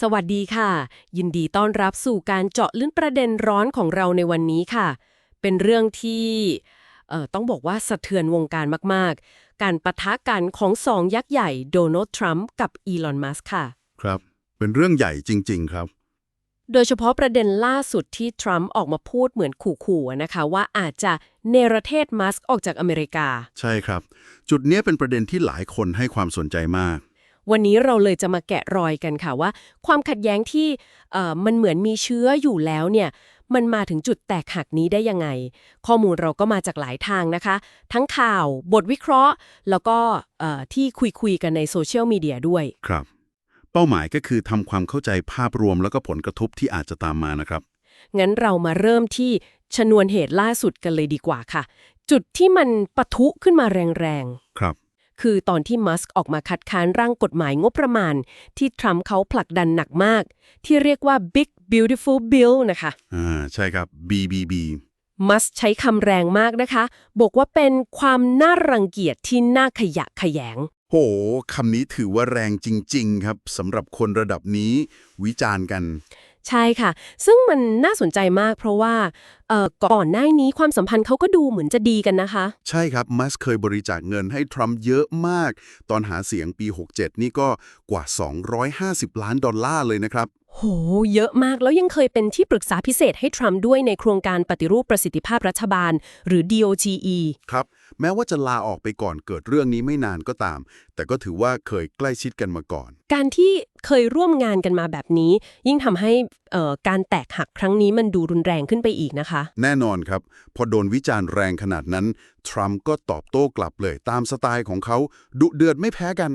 สวัสดีค่ะ ยินดีต้อนรับสู่การเจาะลึกประเด็นร้อนของเราในวันนี้ค่ะ เป็นเรื่องที่เอ่อต้องบอกว่าสะเทือนวงการมาก ๆ การปะทะกันของสองยักษ์ใหญ่โดนัลด์ทรัมป์กับอีลอนมัสก์ค่ะ ครับ เป็นเรื่องใหญ่จริง ๆ ครับ โดยเฉพาะประเด็นล่าสุดที่ทรัมป์ออกมาพูดเหมือนขู่ๆนะคะ ว่าอาจจะเนรเทศมัสก์ออกจากอเมริกา ใช่ครับ จุดเนี้ยเป็นประเด็นที่หลายคนให้ความสนใจมาก วันนี้เราเลยจะมาแกะรอยกันค่ะว่า ความขัดแย้งที่เอ่อมันเหมือนมีเชื้ออยู่แล้วเนี่ยมันมาถึงจุดแตกหักนี้ได้ยังไง ข้อมูลเราก็มาจากหลายทางนะคะ ทั้งข่าว บทวิเคราะห์ แล้วก็เอ่อที่คุยคุยๆกันในโซเชียลมีเดียด้วย ครับ เป้าหมายก็คือทำความเข้าใจภาพรวมแล้วก็ผลกระทบที่อาจจะตามมานะครับ งั้นเรามาเริ่มที่ชนวนเหตุล่าสุดกันเลยดีกว่าค่ะ จุดที่มันปะทุขึ้นมาแรงๆ ครับ คือตอนที่มัสก์ออกมาคัดค้านร่างกฎหมายงบประมาณ ที่ทรัมป์เขาผลักดันหนักมาก ที่เรียกว่า Big Beautiful Bill นะคะอ่าใช่ครับ BBB มัสก์ใช้คำแรงมากนะคะ บอกว่าเป็นความน่ารังเกียจที่น่าขยะแขยง โหคำนี้ถือว่าแรงจริง ๆ ครับสำหรับคนระดับนี้วิจารณ์กัน ใช่ค่ะ ซึ่งมันน่าสนใจมากเพราะว่าเอ่อก่อนหน้านี้ความสัมพันธ์เขาก็ดูเหมือนจะดีกันนะคะ ใช่ครับ มัสเคยบริจาคเงินให้ทรัมป์เยอะมาก ตอนหาเสียงปี 67 นี่ก็กว่า 250 ล้านดอลลาร์เลยนะครับ โห เยอะมากแล้วยังเคยเป็นที่ปรึกษาพิเศษให้ทรัมป์ด้วยในโครงการปฏิรูปประสิทธิภาพรัฐบาล หรือ DOGE ครับ แม้ว่าจะลาออกไปก่อนเกิดเรื่องนี้ไม่นานก็ตาม แต่ก็ถือว่าเคยใกล้ชิดกันมาก่อน การที่เคยร่วมงานกันมาแบบนี้ ยิ่งทำให้เอ่อการแตกหักครั้งนี้มันดูรุนแรงขึ้นไปอีกนะคะ แน่นอนครับ พอโดนวิจารณ์แรงขนาดนั้น ทรัมป์ก็ตอบโต้กลับเลยตามสไตล์ของเขาดุเดือดไม่แพ้กัน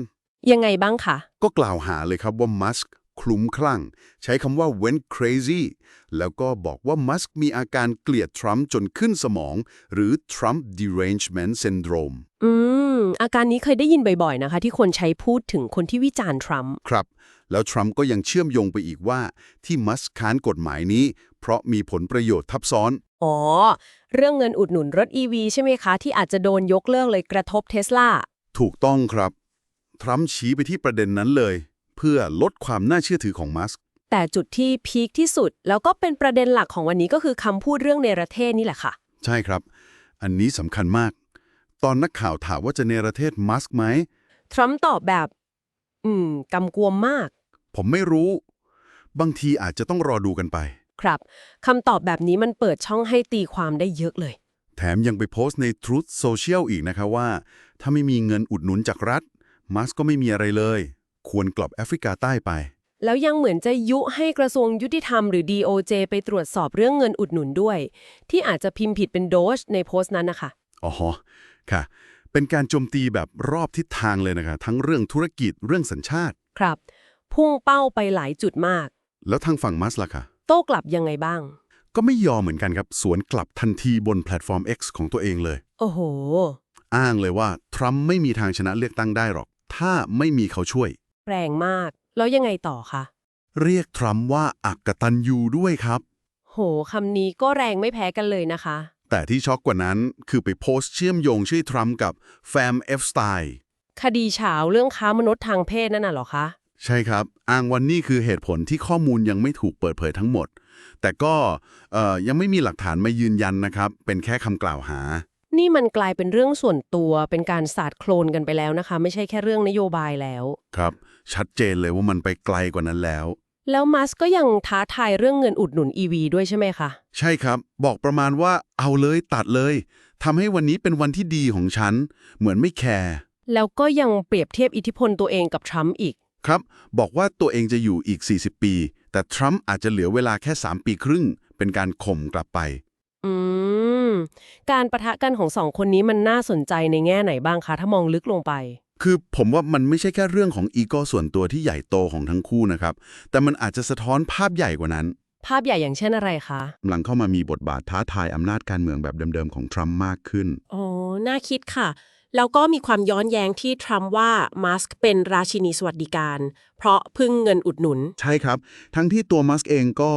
ยังไงบ้างคะ ก็กล่าวหาเลยครับว่ามัสก์ค ลุ้มคลั่ง ใช้คำว่า went crazy แล้วก็บอกว่ามัสก์มีอาการเกลียดทรัมป์จนขึ้นสมอง หรือ Trump derangement syndrome อืม อาการนี้เคยได้ยินบ่อยๆนะคะ ที่คนใช้พูดถึงคนที่วิจารณ์ทรัมป์ครับ แล้วทรัมป์ก็ยังเชื่อมโยงไปอีกว่า ที่มัสก์ค้านกฎหมายนี้ เพราะมีผลประโยชน์ทับซ้อน อ๋อ เรื่องเงินอุดหนุนรถ EV ใช่ไหมคะ ที่อาจจะโดนยกเลิกเลยกระทบเทสลาถูกต้องครับ ทรัมป์ชี้ไปที่ประเด็นนั้นเลย เพื่อลดความน่าเชื่อถือของมัสก์แต่จุดที่พีคที่สุด แล้วก็เป็นประเด็นหลักของวันนี้ก็คือคำพูดเรื่องเนรเทศนี่แหละค่ะ ใช่ครับ อันนี้สำคัญมาก ตอนนักข่าวถามว่าจะเนรเทศมัสก์ไหมทรัมป์ตอบแบบ อืมกำกวมมาก ผมไม่รู้ บางทีอาจจะต้องรอดูกันไป ครับคำตอบแบบนี้มันเปิดช่องให้ตีความได้เยอะเลย แถมยังไปโพสต์ใน Truth Social อีกนะคะว่า ถ้าไม่มีเงินอุดหนุนจากรัฐ มัสก์ก็ไม่มีอะไรเลย ควรกลับแอฟริกาใต้ไป แล้วยังเหมือนจะยุให้กระทรวงยุติธรรมหรือ DOJ ไปตรวจสอบเรื่องเงินอุดหนุนด้วย ที่อาจจะพิมพ์ผิดเป็นโดชในโพสต์นั้นนะคะอ๋อค่ะ เป็นการโจมตีแบบรอบทิศทางเลยนะคะ ทั้งเรื่องธุรกิจเรื่องสัญชาติ ครับ พุ่งเป้าไปหลายจุดมาก แล้วทางฝั่งมัสล่ะคะโต้กลับยังไงบ้าง ก็ไม่ยอมเหมือนกันครับสวนกลับทันทีบนแพลตฟอร์ม X ของตัวเองเลย โอ้โห อ้างเลยว่าทรัมป์ไม่มีทางชนะเลือกตั้งได้หรอก ถ้าไม่มีเขาช่วย แรงมาก แล้วยังไงต่อคะเรียกทรัมป์ว่าอักตันยูด้วยครับ โหคำนี้ก็แรงไม่แพ้กันเลยนะคะ แต่ที่ช็อกกว่านั้นคือไปโพสต์เชื่อมโยงชื่อทรัมป์กับแฟมเอฟสไตล์คดีเฉาเรื่องค้ามนุษย์ทางเพศนั่นน่ะเหรอคะ ใช่ครับ อ้างวันนี้คือเหตุผลที่ข้อมูลยังไม่ถูกเปิดเผยทั้งหมด แต่ก็เอ่อยังไม่มีหลักฐานมายืนยันนะครับ เป็นแค่คำกล่าวหา นี่มันกลายเป็นเรื่องส่วนตัวเป็นการสาดโคลนกันไปแล้วนะคะ ไม่ใช่แค่เรื่องนโยบายแล้ว ครับ ชัดเจนเลยว่ามันไปไกลกว่านั้นแล้ว แล้วมัสก์ก็ยังท้าทายเรื่องเงินอุดหนุน EV ด้วยใช่ไหมคะ ใช่ครับ บอกประมาณว่าเอาเลยตัดเลยทำให้วันนี้เป็นวันที่ดีของฉัน เหมือนไม่แคร์แล้วก็ยังเปรียบเทียบอิทธิพลตัวเองกับทรัมป์อีก ครับ บอกว่าตัวเองจะอยู่อีก 40 ปี แต่ทรัมป์อาจจะเหลือเวลาแค่ 3 ปีครึ่ง เป็นการข่มกลับไป อืม การประทะกันของสองคนนี้มันน่าสนใจในแง่ไหนบ้างคะ ถ้ามองลึกลงไป คือผมว่ามันไม่ใช่แค่เรื่องของอีโก้ส่วนตัวที่ใหญ่โตของทั้งคู่นะครับ แต่มันอาจจะสะท้อนภาพใหญ่กว่านั้น ภาพใหญ่อย่างเช่นอะไรคะกำลังเข้ามามีบทบาทท้าทายอำนาจการเมืองแบบเดิมๆของทรัมป์มากขึ้นอ๋อน่าคิดค่ะ แล้วก็มีความย้อนแย้งที่ทรัมป์ว่ามาสก์เป็นราชินีสวัสดิการ เพราะพึ่งเงินอุดหนุน ใช่ครับ ทั้งที่ตัวมัสก์เองก็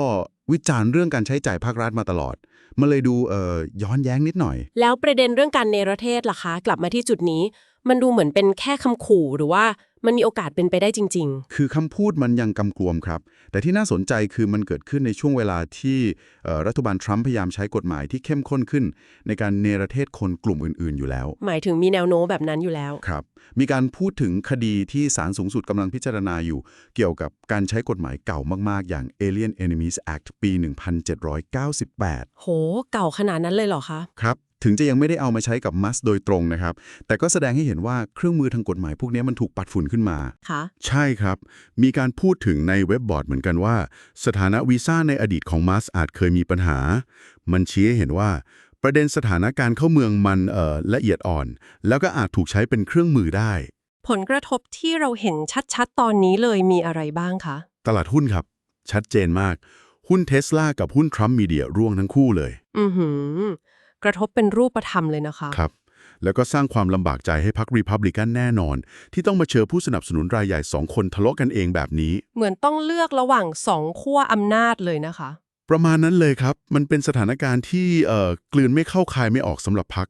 วิจารณ์เรื่องการใช้จ่ายภาครัฐมาตลอด มันเลยดูเอ่อย้อนแย้งนิดหน่อย แล้วประเด็นเรื่องการเนรเทศล่ะคะ กลับมาที่จุดนี้ มันดูเหมือนเป็นแค่คำขู่หรือว่ามันมีโอกาสเป็นไปได้จริงคือคำพูดมันยังกำกวมครับ แต่ที่น่าสนใจคือมันเกิดขึ้นในช่วงเวลาที่เอ่อรัฐบาลทรัมป์พยายามใช้กฎหมายที่เข้มข้นขึ้น ในการเนรเทศคนกลุ่มอื่น ๆ อยู่แล้วๆหมายถึงมีแนวโน้มแบบนั้นอยู่แล้ว ครับ มีการพูดถึงคดีที่ศาลสูงสุดกำลังพิจารณาอยู่ เกี่ยวกับการใช้กฎหมายเก่ามากๆ อย่าง Alien Enemies Act ปี 1798 โห เก่าขนาดนั้นเลยเหรอคะ ครับ ถึงจะยังไม่ได้เอามาใช้กับมัสโดยตรงนะครับ แต่ก็แสดงให้เห็นว่าเครื่องมือทางกฎหมายพวกนี้มันถูกปัดฝุ่นขึ้นมาคะใช่ครับ มีการพูดถึงในเว็บบอร์ดเหมือนกันว่า สถานะวีซ่าในอดีตของมัสอาจเคยมีปัญหา มันชี้ให้เห็นว่า ประเด็นสถานการณ์เข้าเมืองมันเอ่อละเอียดอ่อน แล้วก็อาจถูกใช้เป็นเครื่องมือได้ ผลกระทบที่เราเห็นชัดๆ ตอนนี้เลยมีอะไรบ้างคะ ตลาดหุ้นครับ ชัดเจนมาก หุ้นเทสลากับหุ้นทรัมป์มีเดียร่วงทั้งคู่เลย อือหือ กระทบเป็นรูปธรรมเลยนะคะ ครับ แล้วก็สร้างความลำบากใจให้พรรครีพับลิกันแน่นอน ที่ต้องมาเจอผู้สนับสนุนรายใหญ่สองคนทะเลาะกันเองแบบนี้ เหมือนต้องเลือกระหว่างสองขั้วอำนาจเลยนะคะ ประมาณนั้นเลยครับ มันเป็นสถานการณ์ที่เอ่อกลืนไม่เข้าคายไม่ออกสำหรับพรรค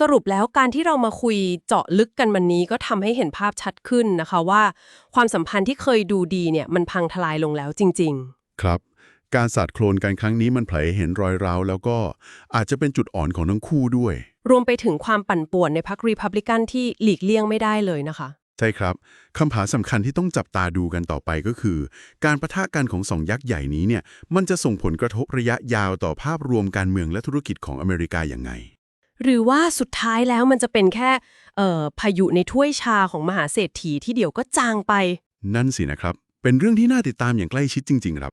สรุปแล้วการที่เรามาคุยเจาะลึกกันวันนี้ก็ทำให้เห็นภาพชัดขึ้นนะคะว่า ความสัมพันธ์ที่เคยดูดีเนี่ยมันพังทลายลงแล้วจริงครับ การสาดโคลนกันครั้งนี้มันเผยให้เห็นรอยร้าว แล้วก็อาจจะเป็นจุดอ่อนของทั้งคู่ด้วยๆรวมไปถึงความปั่นป่วนในพรรครีพับลิกันที่หลีกเลี่ยงไม่ได้เลยนะคะ ใช่ครับคำถามสำคัญที่ต้องจับตาดูกันต่อไปก็คือ การประทะกันของสองยักษ์ใหญ่นี้เนี่ย มันจะส่งผลกระทบระยะยาวต่อภาพรวมการเมืองและธุรกิจของอเมริกาอย่างไง หรือว่าสุดท้ายแล้วมันจะเป็นแค่เอ่อพายุในถ้วยชาของมหาเศรษฐีที่เดี๋ยวก็จางไป นั่นสินะครับ เป็นเรื่องที่น่าติดตามอย่างใกล้ชิดจริง ๆ ครับ